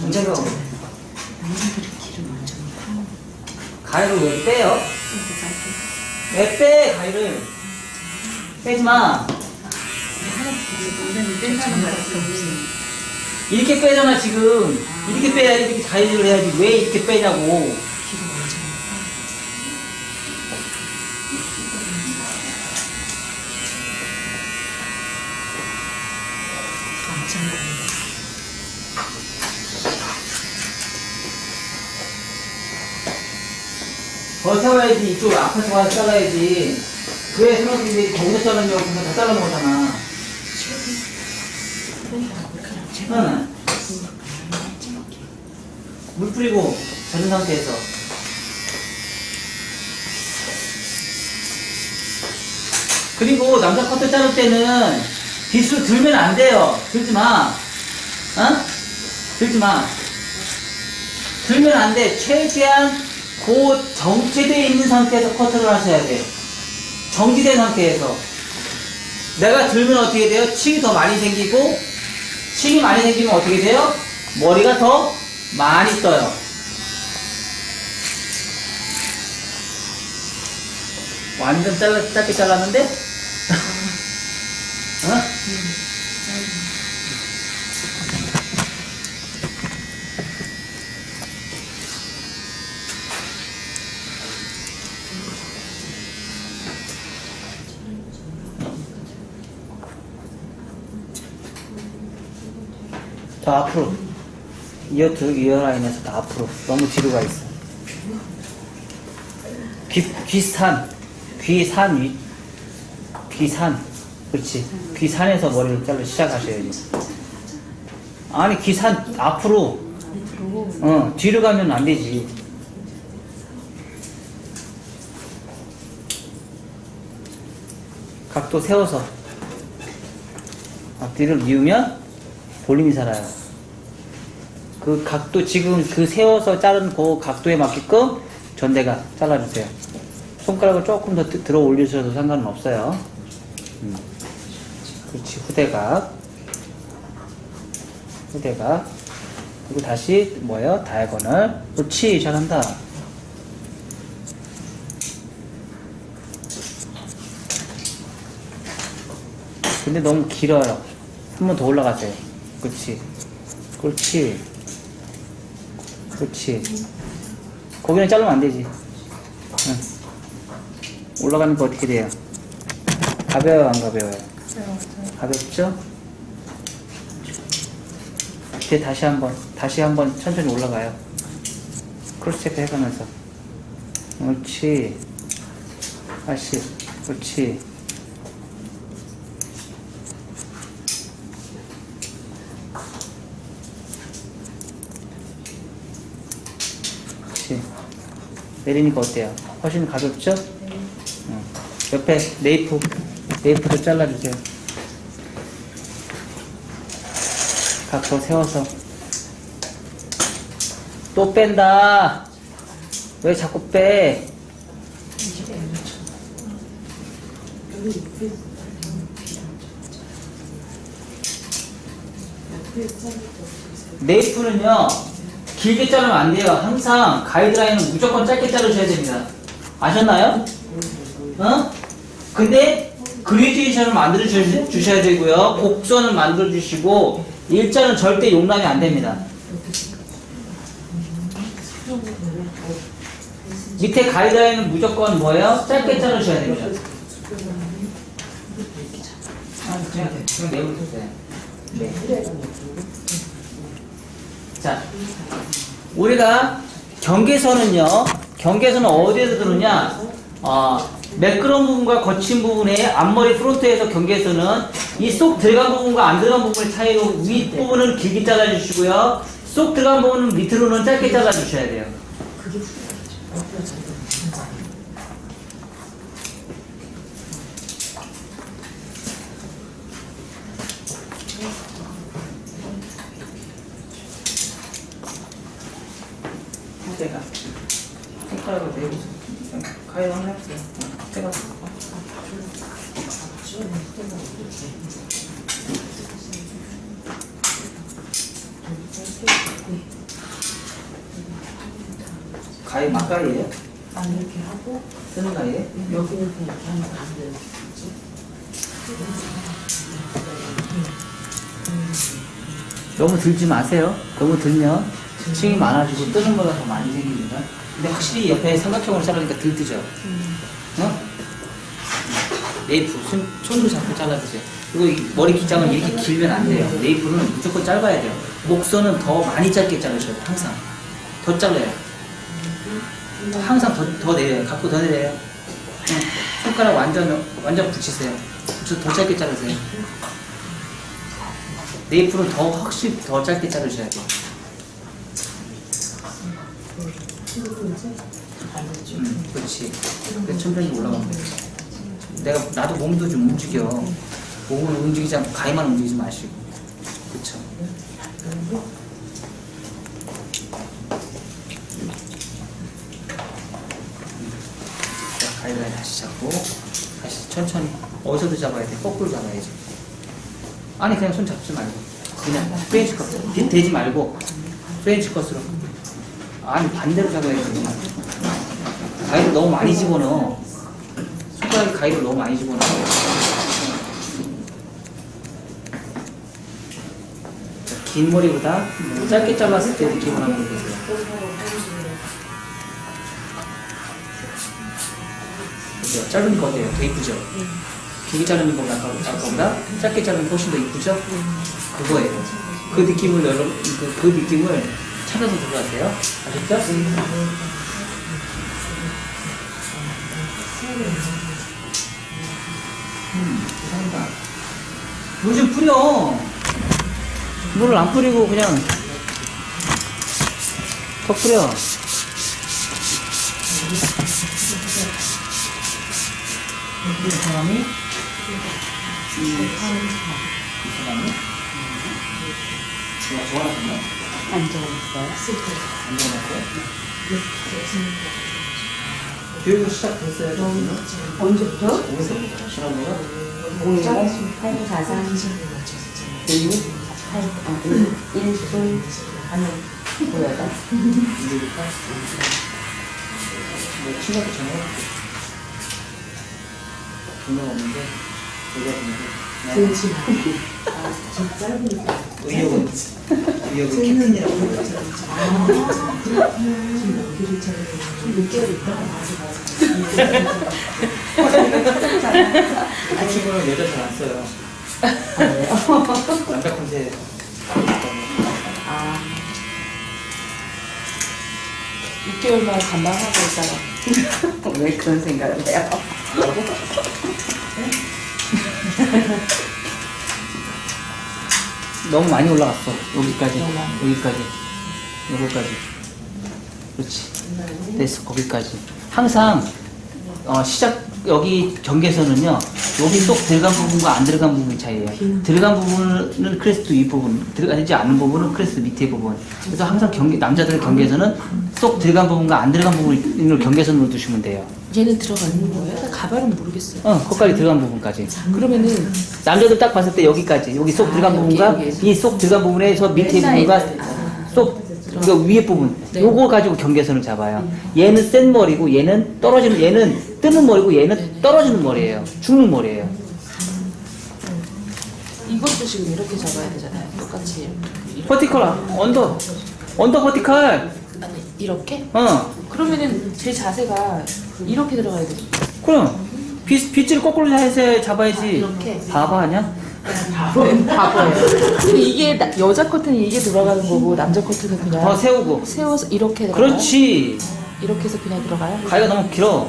문제가 없네. 남자들은 기름 완전 타. 가위를 왜 빼요? 왜 빼, 가위를? 빼지 마. 남자는 뺀 사람 같은. 이렇게 빼잖아, 지금. 이렇게 빼야 이렇게 가위를 해야지. 왜 이렇게 빼냐고. 기름 완전 타. 완전 타. 더 세워야지. 이쪽 앞에서 와서 잘라야지. 왜 생각했는데 거기서 자르냐고 그냥 다 잘라먹었잖아. 응. 물 뿌리고 자른 상태에서. 그리고 남자 커트 자를 때는 빗을 들면 안 돼요. 들지 마. 어? 들지 마. 들면 안 돼. 최대한 고 정체되어 있는 상태에서 커트를 하셔야 돼. 정지된 상태에서. 내가 들면 어떻게 돼요? 층이 더 많이 생기고, 층이 많이 생기면 어떻게 돼요? 머리가 더 많이 떠요. 완전 짧게 잘랐는데? 더 앞으로. 이어 드 이어 라인에서 더 앞으로. 너무 뒤로 가 있어. 귀, 귀산. 귀산 위. 귀산. 그렇지. 귀산에서 머리를 자르 시작하셔야지. 아니, 귀산 앞으로. 어, 뒤로 가면 안 되지. 각도 세워서. 앞뒤를 미우면 볼륨이 살아요. 그 각도 지금 그 세워서 자른 그 각도에 맞게끔 전대가 잘라주세요. 손가락을 조금 더 드- 들어 올리셔도 상관은 없어요. 음. 그렇지 후대각 후대각 그리고 다시 뭐예요? 다이아고널 그렇지 잘한다. 근데 너무 길어요. 한 번 더 올라가세요. 그렇지. 그렇지. 그렇지. 거기는 자르면 안 되지. 응. 올라가는 거 어떻게 돼요? 가벼워요, 안 가벼워요? 가볍죠? 뒤에 다시 한 번, 다시 한 번 천천히 올라가요. 크로스 체크 해가면서. 그렇지. 그렇지. 그렇지. 내리니까 어때요? 훨씬 가볍죠? 응. 옆에 네이프, 네이프도 잘라주세요. 각도 세워서. 또 뺀다. 왜 자꾸 빼? 네이프는요, 길게 자르면 안 돼요. 항상 가이드라인은 무조건 짧게 자르셔야 됩니다. 아셨나요? 어? 근데 그리테이션을 만들어 주- 주셔야 되고요. 곡선을 만들어 주시고 일자는 절대 용납이 안 됩니다. 밑에 가이드라인은 무조건 뭐예요? 짧게 자르셔야 됩니다. 아. 네. 자, 우리가 경계선은요, 경계선은 어디에서 들어오냐? 어, 매끄러운 부분과 거친 부분의 앞머리 프론트에서 경계선은 이 쏙 들어간 부분과 안 들어간 부분의 차이로 윗부분은 길게 잘라주시고요. 쏙 들어간 부분은 밑으로는 짧게 잘라주셔야 돼요. 제가 손가락으로 내고 가위로 해보세요. 제가 가위 막가위예요? 아 이렇게 하고 쓰는 가위예요? 여기는 그냥 이렇게 하면 안 돼요. 너무 들지 마세요. 너무 들면 층이 많아지고 뜨는 거가 더 많이 생깁니다. 근데 확실히 옆에 삼각형으로 자르니까 덜 뜨죠. 어? 네이프 손, 손으로 잡고 잘라주세요. 그리고 이 머리 기장은 이렇게 길면 안 돼요. 네이프는 무조건 짧아야 돼요. 목선은 더 많이 짧게 자르셔야 돼요. 항상 더 잘라요. 항상 더, 더 내려요. 갖고 더 내려요. 응. 손가락 완전 완전 붙이세요. 더 짧게 자르세요. 네이프는 더 확실히 더 짧게 자르셔야 돼요. 음, 그렇지. 그래 천천히 올라가면 돼. 내가 나도 몸도 좀 움직여. 몸을 움직이지 않고 가위만 움직이지 마시고. 자, 가위바위 다시 잡고 다시 천천히 어디서도 잡아야 돼. 거꾸로 잡아야지. 아니 그냥 손 잡지 말고 그냥 프렌치 컷 대- 대지 말고 프렌치 컷으로 아니 반대로 잡아야지 가위를 너무 많이 집어넣어 손가락에 가위를 너무 많이 집어넣어 자, 긴 머리보다 짧게 잘랐을 때 느낌을 한번 보세요 그죠? 짧은 거 어때요? 더 이쁘죠? 길게 자르는 것보다 아까- 아까보다 짧게 자르는 게 훨씬 더 이쁘죠? 그거예요. 그 느낌을 여러분 그, 그 느낌을 찾아서 들어가세요. 아셨죠? 음. 물좀 뿌려. 물을 안 뿌리고 그냥 더 뿌려. 이 사람이 이 사람이 좋아 좋아하셨나? 안 좋았어요? 안 좋아하고 교육 시작됐어요. 저는 언제부터? 어디서부터 시간으로? 8, 4, 3, 교육 8, 어, 1, 1, 2, 하는 보여다. 뭐 친구한테 전화해볼게. 돈은 없는데 여자 분인데 그렇지. 아. 의욕은 의욕은. 아, 지금 여기를 좀 6개월 있다가 맞아, 아, 친구는 여자 잘 안 써요. 맞아. 남자 컨셉. 아. 6개월만 감당하고 있다가. 왜 그런 생각을 해요? 너무 많이 올라갔어. 여기까지. 여기까지. 여기까지. 그렇지. 됐어. 거기까지. 항상 어, 시작 여기 경계선은요. 여기 쏙 들어간 부분과 안 들어간 부분 차이예요. 들어간 부분은 크레스트 윗 부분, 들어가지 않는 부분은 크레스트 밑에 부분. 그래서 항상 경계 남자들의 경계선은 쏙 들어간 부분과 안 들어간 부분을 경계선으로 두시면 돼요. 얘는 들어가는 거예요? 가발은 모르겠어요. 어, 거기까지 들어간 부분까지. 그러면은 남자들 딱 봤을 때 여기까지 여기 쏙 아, 들어간 여기, 부분과. 이 쏙 들어간 부분에서 밑에 부분과 쏙 그 위에 부분 네. 요거 가지고 경계선을 잡아요. 얘는 센 머리고 얘는 떨어지는 얘는 뜨는 머리고 얘는 떨어지는 머리예요. 죽는 머리예요. 이것도 지금 이렇게 잡아야 되잖아요. 똑같이 이렇게. 버티컬 언더 언더 버티컬 아니 이렇게? 어 그러면은 제 자세가 이렇게 들어가야 돼. 그럼 빗 빗질 거꾸로 해서 잡아야지. 이렇게. 바보 아니야? 바보예요. 바보예요. 근데 이게 나- 여자 커트는 이게 들어가는 거고 남자 커트는 그냥 더 세우고. 세워서 이렇게 들어가요? 그렇지. 이렇게 해서 그냥 들어가요? 가위가 너무 길어.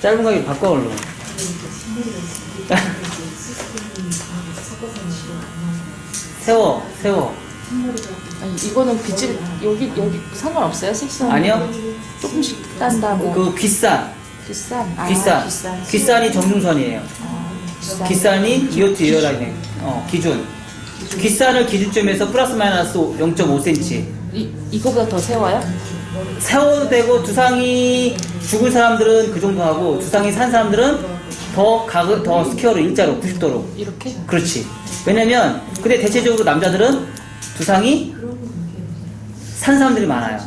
짧은 가위 바꿔 얼른. 세워, 세워. 아니 이거는 빗질 여기 여기 상관없어요? 식선 아니요. 조금씩 딴다 뭐그 귓산, 귓산 아, 귓산. 귓산 귓산이 정중선이에요. 아, 귓산. 귓산이 이오트 이어라인, 어, 기준. 귓산을 기준점에서 플러스 마이너스 0.5cm. 이 이거보다 더 세워요? 세워도 되고 두상이 죽은 사람들은 그 정도 하고 두상이 산 사람들은 더 각을 더 스퀘어로 일자로 90도로. 이렇게? 그렇지. 왜냐면 근데 대체적으로 남자들은 두상이 사는 사람들이 많아요.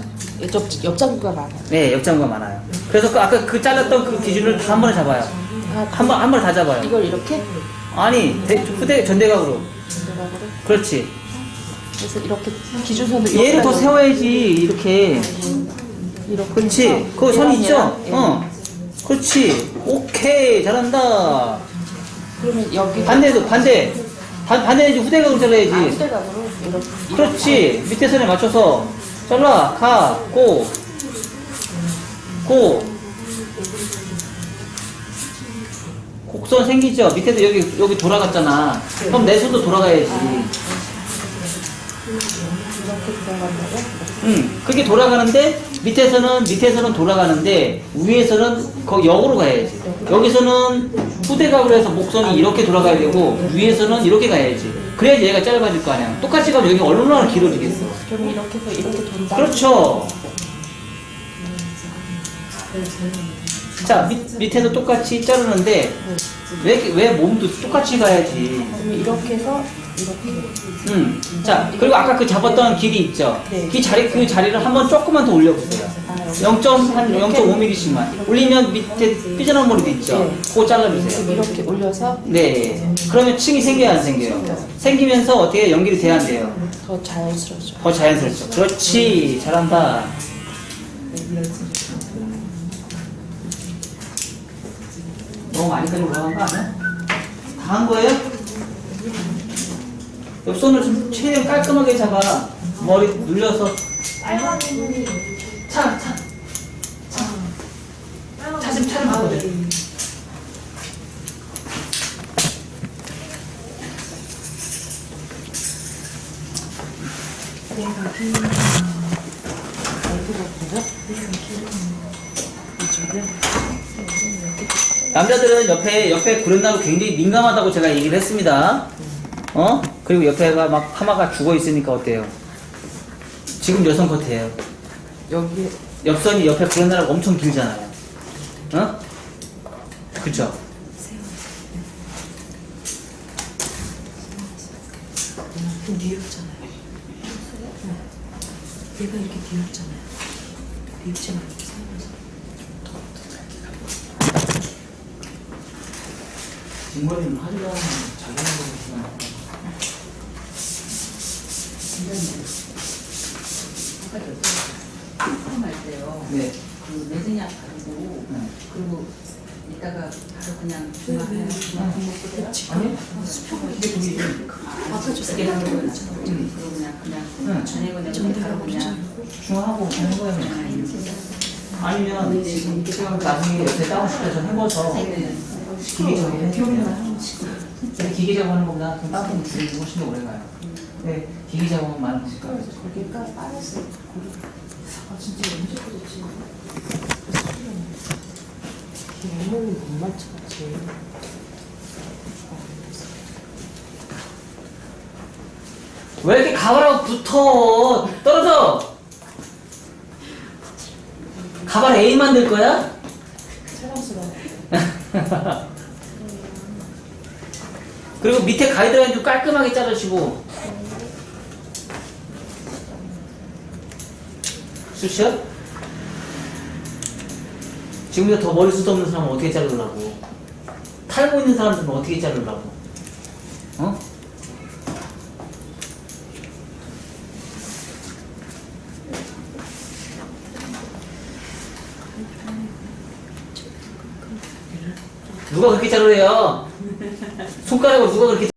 옆, 옆자구가 많아요. 네, 역장구가 많아요. 그래서 그 아까 그 잘랐던 그 기준을 다 한 번에 잡아요. 아, 한 번, 한 번에 다 잡아요. 이걸 이렇게 아니, 대- 후대, 전대각으로. 전대각으로 그렇지. 그래서 이렇게 기준선을 얘를 더 세워야지, 이렇게. 이렇게 그렇지. 해서 그 선 얘랑 있죠? 얘랑, 예. 어. 그렇지. 오케이. 잘한다. 그러면 여기 반대도, 반대. 반, 이제 후대각으로 아, 잘라야지. 후대각으로 이렇게 그렇지. 밑에 선에 맞춰서 잘라. 가. 고. 고. 곡선 생기죠? 밑에도 여기, 여기 돌아갔잖아. 그럼 내 손도 돌아가야지. 응. 그게 돌아가는데, 밑에서는, 밑에서는 돌아가는데, 위에서는 거 역으로 가야지. 여기서는 후대각으로 해서 목선이 이렇게 돌아가야 되고, 위에서는 이렇게 가야지. 그래야지 얘가 짧아질 거 아니야. 똑같이 가면 여기 얼마나 길어지겠어. 그러면 이렇게 해서 이렇게 돈다. 그렇죠. 자, 밑, 밑에도 똑같이 자르는데, 왜, 왜 몸도 똑같이 가야지. 이렇게 해서 이렇게 음. 자, 그리고 아까 그 잡았던 길이 있죠? 네. 그 자리, 그 자리를 한번 조금만 더 올려보세요. 아, 여기. 0. 한 0.5mm씩만. 올리면 밑에 삐져나온 머리도 있죠? 네. 그거 잘라주세요. 이렇게 올려서 네. 그러면 층이 생겨야 안 생겨요? 생기면서 어떻게 연결이 돼야 안 돼요? 더 자연스러워져. 더 자연스럽죠. 그렇지. 잘한다. 너무 많이까지 올라간 거 아니야? 다 한 거예요? 옆손을 좀 최대한 깔끔하게 잡아. 머리 눌려서. 차, 차. 차. 차 좀, 차좀 바꿔줘. 남자들은 옆에 옆에 구렛나루 굉장히 민감하다고 제가 얘기를 했습니다. 어? 그리고 옆에가 막 파마가 죽어 있으니까 어때요? 지금 여성 컷이에요. 여기 옆선이 옆에 구렛나루가 엄청 길잖아요. 어? 그쵸? 뉘었잖아요. 얘가 이렇게 뉘었잖아요. 뉘지 말고 세우면서. 뒷머리는 하려면 자기 하는 거구나. 할 때요. 네. 그 매생약 바르고 네. 그리고 이따가 바로 그냥 중화하면 중화 먹고 아니? 이게 그게 아까 있잖아요. 그리고 그냥 그냥 응. 전에 그냥 바로 그냥 중화하고 그냥 해봐요. 아니면 지금 지금 나중에 옆에 다운시켜서 해봐서 기계 작업해. 근데 기계 작업하는 것보다 좀 다운 줄이 훨씬 더 오래 가요. 네, 기계 작업은 많은 거니까. 거기가 빠졌어. 아 진짜 예쁘지. 얼마나 못 맞춰지. 왜 이렇게 가발하고 붙어? 떨어져! 가발 A 만들 거야? 사랑스러워. 그리고 밑에 가이드라인도 깔끔하게 자르시고. 쑤셔? 지금부터 더 머리 숱 없는 사람은 어떻게 자르려고? 탈모 있는 사람들은 어떻게 자르려고? 누가 그렇게 자르래요? 손가락으로 누가 그렇게